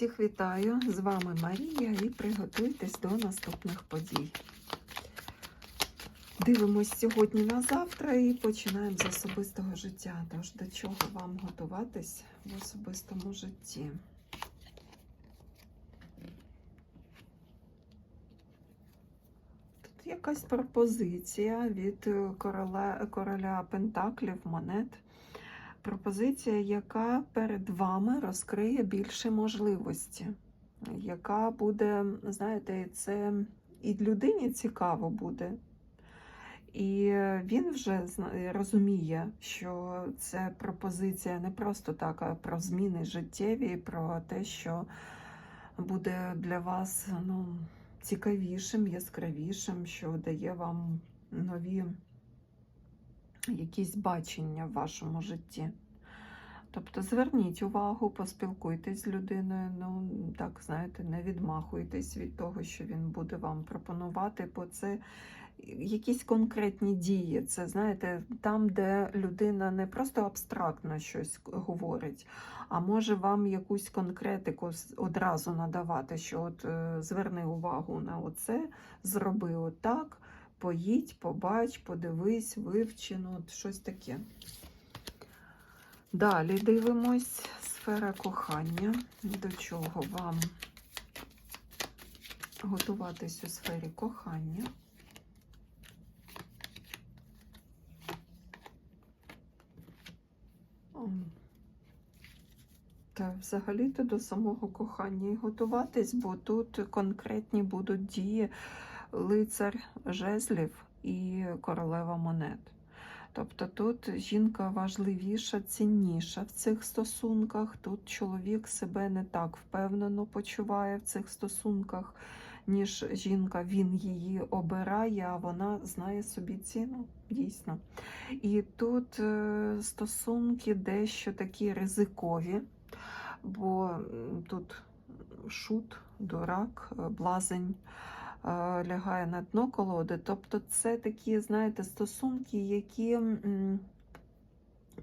Всіх вітаю! З вами Марія і приготуйтесь до наступних подій. Дивимось сьогодні на завтра і починаємо з особистого життя. Тож до чого вам готуватись в особистому житті? Тут якась пропозиція від короля, короля Пентаклів, монет пропозиція, яка перед вами розкриє більше можливості, яка буде, знаєте, це і людині цікаво буде. І він вже розуміє, що це пропозиція не просто так, а про зміни життєві, про те, що буде для вас ну, цікавішим, яскравішим, що дає вам нові якісь бачення в вашому житті. Тобто зверніть увагу, поспілкуйтесь з людиною, ну так, знаєте, не відмахуйтесь від того, що він буде вам пропонувати, бо це якісь конкретні дії. Це, знаєте, там, де людина не просто абстрактно щось говорить, а може вам якусь конкретику одразу надавати, що от е, зверни увагу на оце, зроби отак поїдь, побач, подивись, вивчи, ну, щось таке. Далі дивимось сфера кохання, до чого вам готуватись у сфері кохання. Та взагалі-то до самого кохання і готуватись, бо тут конкретні будуть дії лицар жезлів і королева монет. Тобто тут жінка важливіша, цінніша в цих стосунках. Тут чоловік себе не так впевнено почуває в цих стосунках, ніж жінка. Він її обирає, а вона знає собі ціну, дійсно. І тут е, стосунки дещо такі ризикові, бо тут шут, дурак, е, блазень лягає на дно колоди. Тобто це такі, знаєте, стосунки, які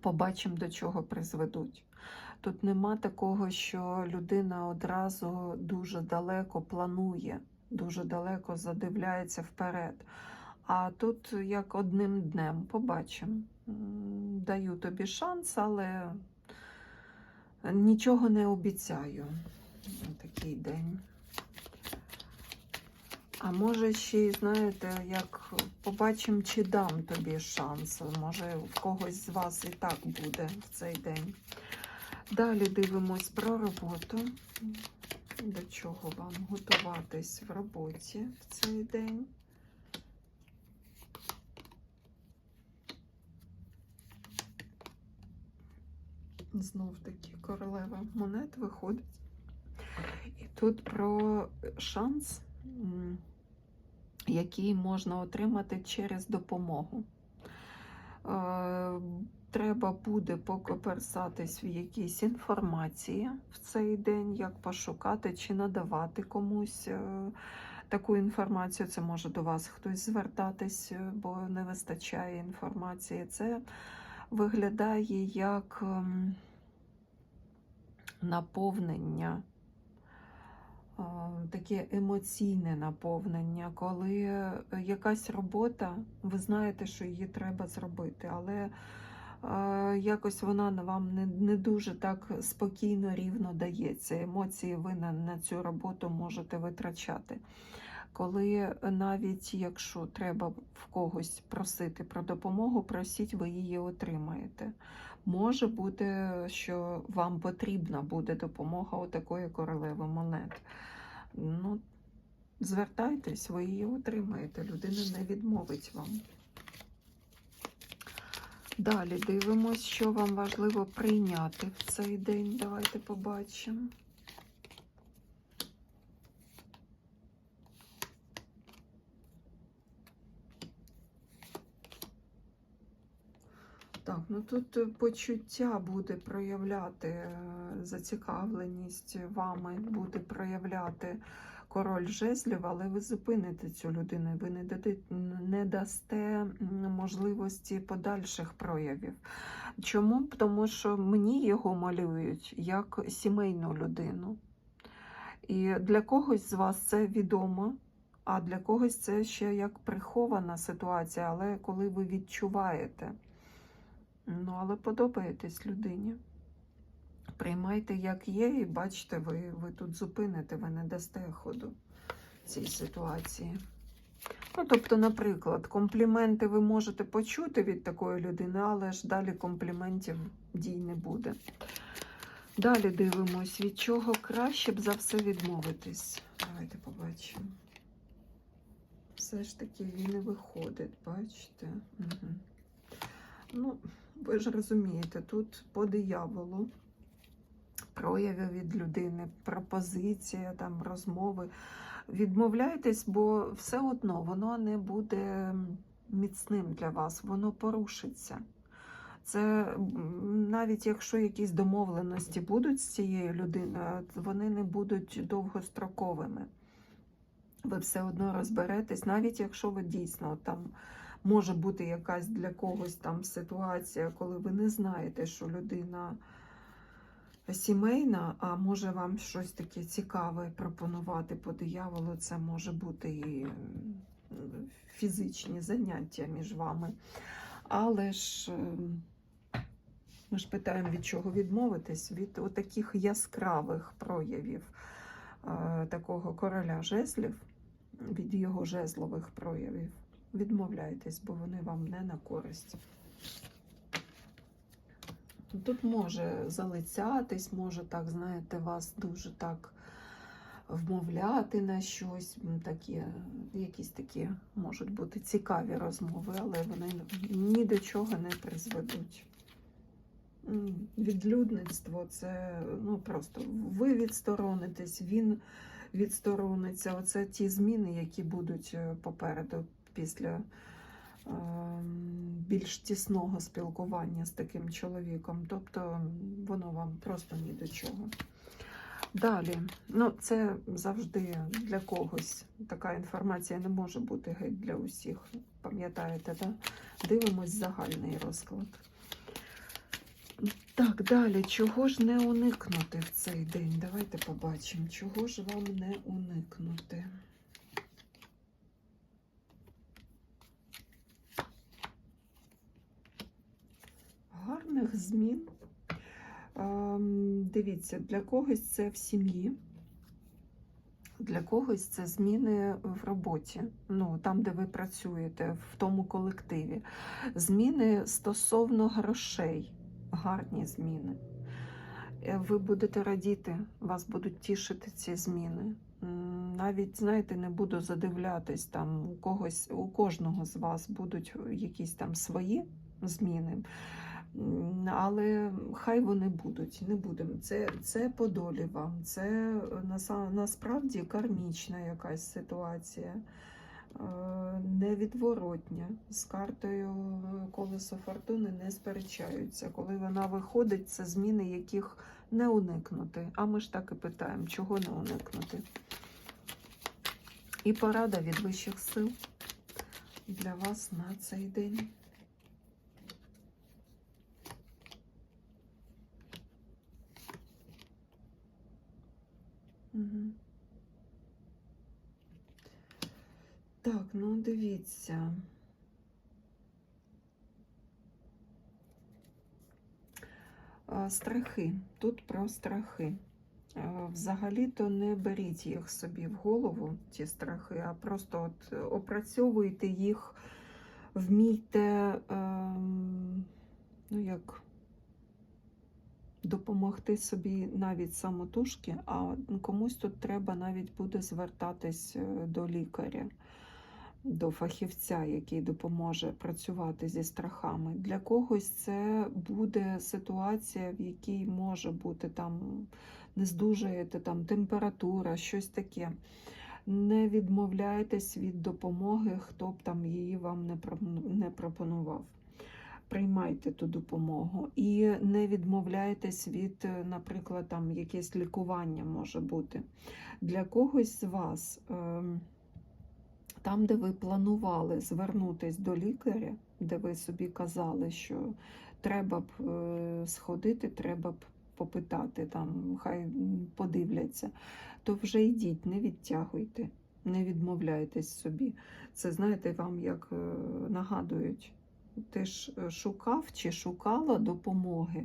побачимо, до чого призведуть. Тут нема такого, що людина одразу дуже далеко планує, дуже далеко задивляється вперед. А тут як одним днем побачимо. Даю тобі шанс, але нічого не обіцяю. Такий день. А може ще, й, знаєте, як побачимо, чи дам тобі шанс. Може, в когось з вас і так буде в цей день. Далі дивимось про роботу. До чого вам готуватись в роботі в цей день. Знов таки королева монет виходить. І тут про шанс який можна отримати через допомогу. Е, треба буде покоперсатись в якійсь інформації в цей день, як пошукати чи надавати комусь е, таку інформацію. Це може до вас хтось звертатись, е, бо не вистачає інформації. Це виглядає як ем, наповнення таке емоційне наповнення, коли е, якась робота, ви знаєте, що її треба зробити, але якось вона вам не не дуже так спокійно, рівно дається. Емоції ви на, на цю роботу можете витрачати. Коли навіть якщо треба в когось просити про допомогу, просіть, ви її отримаєте. Може бути, що вам потрібна буде допомога у такої королеви монет. Ну, Звертайтесь, ви її отримаєте, людина не відмовить вам. Далі дивимось, що вам важливо прийняти в цей день. Давайте побачимо. Так, ну тут е, почуття буде проявляти е, зацікавленість вами, буде проявляти король жезлів, але ви зупините цю людину, ви не дадите, не дасте можливості подальших проявів. Чому? Тому що мені його малюють як сімейну людину. І для когось з вас це відомо, а для когось це ще як прихована ситуація, але коли ви відчуваєте, ну, але подобаєтесь людині. Приймайте, як є, і бачите, ви, ви тут зупините, ви не дасте ходу цій ситуації. Ну, тобто, наприклад, компліменти ви можете почути від такої людини, але ж далі компліментів дій не буде. Далі дивимось, від чого краще б за все відмовитись. Давайте побачимо. Все ж таки він і виходить, бачите? Угу. Ну, ви ж розумієте, тут по дияволу прояви від людини, пропозиція, там, розмови. Відмовляйтесь, бо все одно воно не буде міцним для вас, воно порушиться. Це навіть якщо якісь домовленості будуть з цією людиною, вони не будуть довгостроковими. Ви все одно розберетесь, навіть якщо ви дійсно там може бути якась для когось там ситуація, коли ви не знаєте, що людина сімейна, а може вам щось таке цікаве пропонувати по дияволу, це може бути і фізичні заняття між вами. Але ж ем, ми ж питаємо, від чого відмовитись? Від таких яскравих проявів е, такого короля жезлів, від його жезлових проявів. Відмовляйтесь, бо вони вам не на користь. Тут може залицятись, може так, знаєте, вас дуже так вмовляти на щось. Такі, якісь такі можуть бути цікаві розмови, але вони ні до чого не призведуть. Відлюдництво це ну просто ви відсторонитесь, він відсторониться. Оце ті зміни, які будуть е, попереду після ем, більш тісного спілкування з таким чоловіком. Тобто воно вам просто ні до чого. Далі, ну це завжди для когось. Така інформація не може бути геть для усіх. Пам'ятаєте, да? Дивимось загальний розклад. Так, далі, чого ж не уникнути в цей день? Давайте побачимо, чого ж вам не уникнути. Гарних змін. Ем, Дивіться, для когось це в сім'ї, для когось це зміни в роботі, ну там, де ви працюєте, в тому колективі. Зміни стосовно грошей, гарні зміни. Е, Ви будете радіти, вас будуть тішити ці зміни. Навіть, знаєте, не буду задивлятись, там у когось, у кожного з вас будуть якісь там свої зміни. Але хай вони будуть, не будемо. Це, це по долі вам, це е, насправді кармічна якась ситуація, е, невідворотня. З картою е, колесо фортуни не сперечаються. Коли вона виходить, це зміни, яких не уникнути. А ми ж так і питаємо, чого не уникнути. І порада від вищих сил для вас на цей день. Так, ну дивіться. Страхи. Тут про страхи. Взагалі-то не беріть їх собі в голову, ці страхи, а просто от е, опрацьовуйте їх, вмійте, ем, ну як допомогти собі навіть самотужки, а комусь тут треба навіть буде звертатись е, до лікаря, до фахівця, який допоможе працювати зі страхами. Для когось це буде ситуація, в якій може бути там не здужаєте, там температура, щось таке. Не відмовляйтесь від допомоги, хто б там її вам не про- не пропонував приймайте ту допомогу і не відмовляйтесь від, е, наприклад, там якесь лікування може бути. Для когось з вас, ем, там, де ви планували звернутись до лікаря, де ви собі казали, що треба б е, сходити, треба б попитати, там, хай подивляться. то вже йдіть, не відтягуйте, не відмовляйтесь собі. Це знаєте, вам як е, нагадують, ти ж е, шукав чи шукала допомоги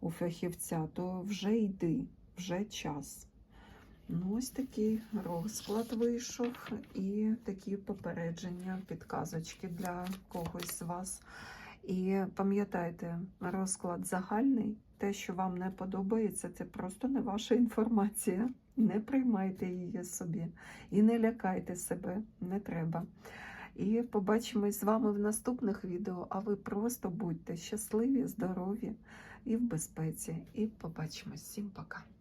у фахівця, то вже йди, вже час. Ну, ось такий розклад вийшов і такі попередження, підказочки для когось з вас. І пам'ятайте, розклад загальний, те, що вам не подобається, це просто не ваша інформація. Не приймайте її собі і не лякайте себе, не треба. І побачимось з вами в наступних відео, а ви просто будьте щасливі, здорові і в безпеці. І побачимось. Всім пока!